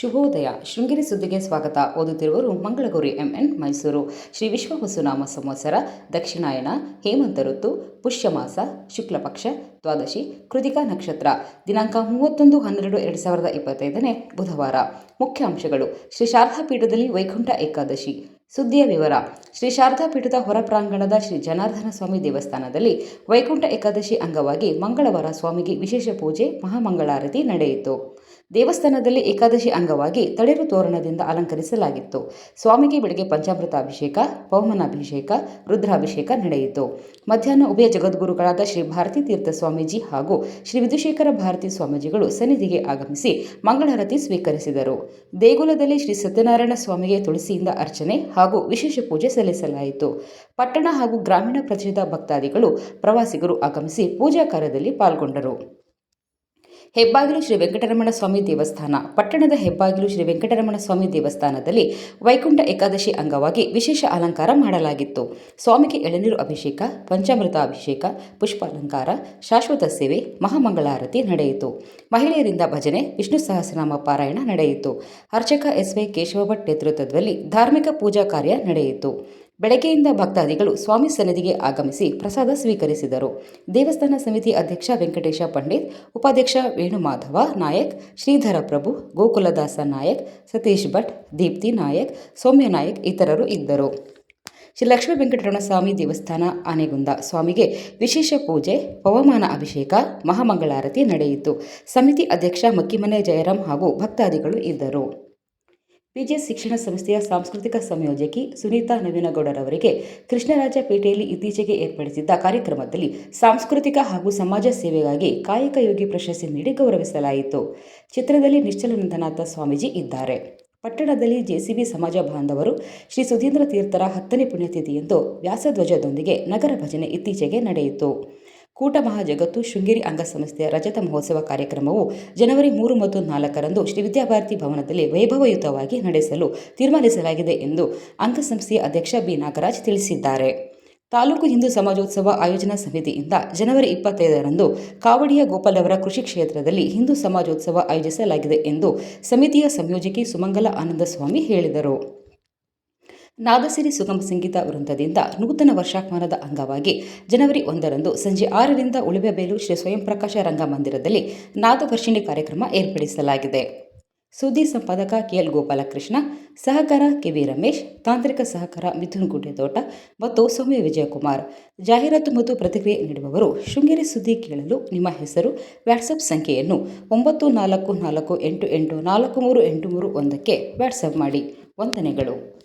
ಶುಭೋದಯ. ಶೃಂಗೇರಿ ಸುದ್ದಿಗೆ ಸ್ವಾಗತ. ಓದುತ್ತಿರುವರು ಮಂಗಳಗೌರಿ ಎಂಎನ್ ಮೈಸೂರು. ಶ್ರೀ ವಿಶ್ವವಸುನಾಮ ಸಂವತ್ಸರ ದಕ್ಷಿಣಾಯನ ಹೇಮಂತ ಋತು, ಪುಷ್ಯಮಾಸ, ಶುಕ್ಲಪಕ್ಷ, ದ್ವಾದಶಿ, ಕೃತಿಕಾ ನಕ್ಷತ್ರ. ದಿನಾಂಕ ಮೂವತ್ತೊಂದು ಹನ್ನೆರಡು ಎರಡು ಸಾವಿರದ ಇಪ್ಪತ್ತೈದನೇ ಬುಧವಾರ. ಮುಖ್ಯಾಂಶಗಳು. ಶ್ರೀ ಶಾರದಾ ಪೀಠದಲ್ಲಿ ವೈಕುಂಠ ಏಕಾದಶಿ. ಸುದ್ದಿಯ ವಿವರ. ಶ್ರೀ ಶಾರದಾ ಪೀಠದ ಹೊರ ಪ್ರಾಂಗಣದ ಶ್ರೀ ಜನಾರ್ದನ ಸ್ವಾಮಿ ದೇವಸ್ಥಾನದಲ್ಲಿ ವೈಕುಂಠ ಏಕಾದಶಿ ಅಂಗವಾಗಿ ಮಂಗಳವಾರ ಸ್ವಾಮಿಗೆ ವಿಶೇಷ ಪೂಜೆ, ಮಹಾಮಂಗಳಾರತಿ ನಡೆಯಿತು. ದೇವಸ್ಥಾನದಲ್ಲಿ ಏಕಾದಶಿ ಅಂಗವಾಗಿ ತಳಿರು ತೋರಣದಿಂದ ಅಲಂಕರಿಸಲಾಗಿತ್ತು. ಸ್ವಾಮಿಗೆ ಬೆಳಗ್ಗೆ ಪಂಚಾಮೃತ ಅಭಿಷೇಕ ಪವಮನಾಭಿಷೇಕ, ರುದ್ರಾಭಿಷೇಕ ನಡೆಯಿತು. ಮಧ್ಯಾಹ್ನ ಉಭಯ ಜಗದ್ಗುರುಗಳಾದ ಶ್ರೀ ಭಾರತೀ ತೀರ್ಥ ಸ್ವಾಮೀಜಿ ಹಾಗೂ ಶ್ರೀ ವಿಧುಶೇಖರ ಭಾರತಿ ಸ್ವಾಮೀಜಿಗಳು ಸನ್ನಿಧಿಗೆ ಆಗಮಿಸಿ ಮಂಗಳಾರತಿ ಸ್ವೀಕರಿಸಿದರು. ದೇಗುಲದಲ್ಲಿ ಶ್ರೀ ಸತ್ಯನಾರಾಯಣ ಸ್ವಾಮಿಗೆ ತುಳಸಿಯಿಂದ ಅರ್ಚನೆ ಹಾಗೂ ವಿಶೇಷ ಪೂಜೆ ಸಲ್ಲಿಸಲಾಯಿತು. ಪಟ್ಟಣ ಹಾಗೂ ಗ್ರಾಮೀಣ ಪ್ರದೇಶದ ಭಕ್ತಾದಿಗಳು ಪ್ರವಾಸಿಗರು ಆಗಮಿಸಿ ಪೂಜಾ ಕಾರ್ಯದಲ್ಲಿ ಪಾಲ್ಗೊಂಡರು. ಹೆಬ್ಬಾಗಿಲು ಶ್ರೀ ವೆಂಕಟರಮಣ ಸ್ವಾಮಿ ದೇವಸ್ಥಾನ. ಪಟ್ಟಣದ ಹೆಬ್ಬಾಗಿಲು ಶ್ರೀ ವೆಂಕಟರಮಣ ಸ್ವಾಮಿ ದೇವಸ್ಥಾನದಲ್ಲಿ ವೈಕುಂಠ ಏಕಾದಶಿ ಅಂಗವಾಗಿ ವಿಶೇಷ ಅಲಂಕಾರ ಮಾಡಲಾಗಿತ್ತು. ಸ್ವಾಮಿಗೆ ಎಳನೀರು ಅಭಿಷೇಕ ಪಂಚಾಮೃತ ಅಭಿಷೇಕ ಪುಷ್ಪಾಲಂಕಾರ, ಶಾಶ್ವತ ಸೇವೆ, ಮಹಾಮಂಗಳಾರತಿ ನಡೆಯಿತು. ಮಹಿಳೆಯರಿಂದ ಭಜನೆ, ವಿಷ್ಣು ಸಹಸ್ರನಾಮ ಪಾರಾಯಣ ನಡೆಯಿತು. ಅರ್ಚಕ ಎಸ್ ವೈ ಕೇಶವ ಭಟ್ ನೇತೃತ್ವದಲ್ಲಿ ಧಾರ್ಮಿಕ ಪೂಜಾ ಕಾರ್ಯ ನಡೆಯಿತು. ಬೆಳಗ್ಗೆಯಿಂದ ಭಕ್ತಾದಿಗಳು ಸ್ವಾಮಿ ಸನ್ನಿಧಿಗೆ ಆಗಮಿಸಿ ಪ್ರಸಾದ ಸ್ವೀಕರಿಸಿದರು. ದೇವಸ್ಥಾನ ಸಮಿತಿ ಅಧ್ಯಕ್ಷ ವೆಂಕಟೇಶ ಪಂಡಿತ್, ಉಪಾಧ್ಯಕ್ಷ ವೇಣುಮಾಧವ ನಾಯಕ್, ಶ್ರೀಧರ ಪ್ರಭು, ಗೋಕುಲದಾಸ ನಾಯಕ್, ಸತೀಶ್ ಭಟ್, ದೀಪ್ತಿ ನಾಯಕ್, ಸೌಮ್ಯ ನಾಯಕ್ ಇತರರು ಇದ್ದರು. ಶ್ರೀ ಲಕ್ಷ್ಮೀ ವೆಂಕಟರಮಣ ಸ್ವಾಮಿ ದೇವಸ್ಥಾನ ಆನೆಗುಂದ ಸ್ವಾಮಿಗೆ ವಿಶೇಷ ಪೂಜೆ ಪವಮಾನ ಅಭಿಷೇಕ, ಮಹಾಮಂಗಳಾರತಿ ನಡೆಯಿತು. ಸಮಿತಿ ಅಧ್ಯಕ್ಷ ಮಕ್ಕಿಮನೆ ಜಯರಾಮ್ ಹಾಗೂ ಭಕ್ತಾದಿಗಳು ಇದ್ದರು. ಪಿಜಿಎಸ್ ಶಿಕ್ಷಣ ಸಂಸ್ಥೆಯ ಸಾಂಸ್ಕೃತಿಕ ಸಂಯೋಜಕಿ ಸುನೀತಾ ನವೀನಗೌಡರವರಿಗೆ ಕೃಷ್ಣರಾಜಪೇಟೆಯಲ್ಲಿ ಇತ್ತೀಚೆಗೆ ಏರ್ಪಡಿಸಿದ್ದ ಕಾರ್ಯಕ್ರಮದಲ್ಲಿ ಸಾಂಸ್ಕೃತಿಕ ಹಾಗೂ ಸಮಾಜ ಸೇವೆಗಾಗಿ ಕಾಯಕ ಯೋಗಿ ಪ್ರಶಸ್ತಿ ನೀಡಿ ಗೌರವಿಸಲಾಯಿತು. ಚಿತ್ರದಲ್ಲಿ ನಿಶ್ಚಲನಂದನಾಥ ಸ್ವಾಮೀಜಿ ಇದ್ದಾರೆ. ಪಟ್ಟಣದಲ್ಲಿ ಜೆಸಿಬಿ ಸಮಾಜ ಬಾಂಧವರು ಶ್ರೀ ಸುಧೀಂದ್ರ ತೀರ್ಥರ ಹತ್ತನೇ ಪುಣ್ಯತಿಥಿಯಂದು ವ್ಯಾಸಧ್ವಜದೊಂದಿಗೆ ನಗರ ಭಜನೆ ಇತ್ತೀಚೆಗೆ ನಡೆಯಿತು. ಕೂಟ ಮಹಾಜಗತ್ತು ಶೃಂಗೇರಿ ಅಂಗಸಂಸ್ಥೆಯ ರಜತ ಮಹೋತ್ಸವ ಕಾರ್ಯಕ್ರಮವು ಜನವರಿ ಮೂರು ಮತ್ತು ನಾಲ್ಕರಂದು ಶ್ರೀ ವಿದ್ಯಾಭಾರತಿ ಭವನದಲ್ಲಿ ವೈಭವಯುತವಾಗಿ ನಡೆಸಲು ತೀರ್ಮಾನಿಸಲಾಗಿದೆ ಎಂದು ಅಂಗಸಂಸ್ಥೆಯ ಅಧ್ಯಕ್ಷ ಬಿ. ನಾಗರಾಜ್ ತಿಳಿಸಿದ್ದಾರೆ. ತಾಲೂಕು ಹಿಂದೂ ಸಮಾಜೋತ್ಸವ ಆಯೋಜನಾ ಸಮಿತಿಯಿಂದ ಜನವರಿ ಇಪ್ಪತ್ತೈದರಂದು ಕಾವಡಿಯ ಗೋಪಾಲವರ ಕೃಷಿ ಕ್ಷೇತ್ರದಲ್ಲಿ ಹಿಂದೂ ಸಮಾಜೋತ್ಸವ ಆಯೋಜಿಸಲಾಗಿದೆ ಎಂದು ಸಮಿತಿಯ ಸಂಯೋಜಕಿ ಸುಮಂಗಲ ಆನಂದಸ್ವಾಮಿ ಹೇಳಿದರು. ನಾದಸಿರಿ ಸುಗಮ ಸಂಗೀತ ವೃಂದದಿಂದ ನೂತನ ವರ್ಷಾತ್ಮಾನದ ಅಂಗವಾಗಿ ಜನವರಿ ಒಂದರಂದು ಸಂಜೆ ಆರರಿಂದ ಉಳಿವೆಬೇಲು ಶ್ರೀ ಸ್ವಯಂ ಪ್ರಕಾಶ ರಂಗಮಂದಿರದಲ್ಲಿ ನಾದವರ್ಷಿಣಿ ಕಾರ್ಯಕ್ರಮ ಏರ್ಪಡಿಸಲಾಗಿದೆ. ಸುದ್ದಿ ಸಂಪಾದಕ ಕೆಎಲ್ ಗೋಪಾಲಕೃಷ್ಣ, ಸಹಕಾರ ಕೆವಿ ರಮೇಶ್, ತಾಂತ್ರಿಕ ಸಹಕಾರ ಮಿಥುನ್ ಗುಡ್ಡೆತೋಟ ಮತ್ತು ಸೌಮ್ಯ ವಿಜಯಕುಮಾರ್. ಜಾಹೀರಾತು ಮತ್ತು ಪ್ರತಿಕ್ರಿಯೆ ನೀಡುವವರು ಶೃಂಗೇರಿ ಸುದ್ದಿ ಕೇಳಲು ನಿಮ್ಮ ಹೆಸರು ವ್ಯಾಟ್ಸಪ್ ಸಂಖ್ಯೆಯನ್ನು ಒಂಬತ್ತು ನಾಲ್ಕು ನಾಲ್ಕು ಎಂಟು ಎಂಟು ನಾಲ್ಕು ಮೂರು ಎಂಟು ಮೂರು ಒಂದಕ್ಕೆ ವ್ಯಾಟ್ಸಪ್ ಮಾಡಿ. ವಂದನೆಗಳು.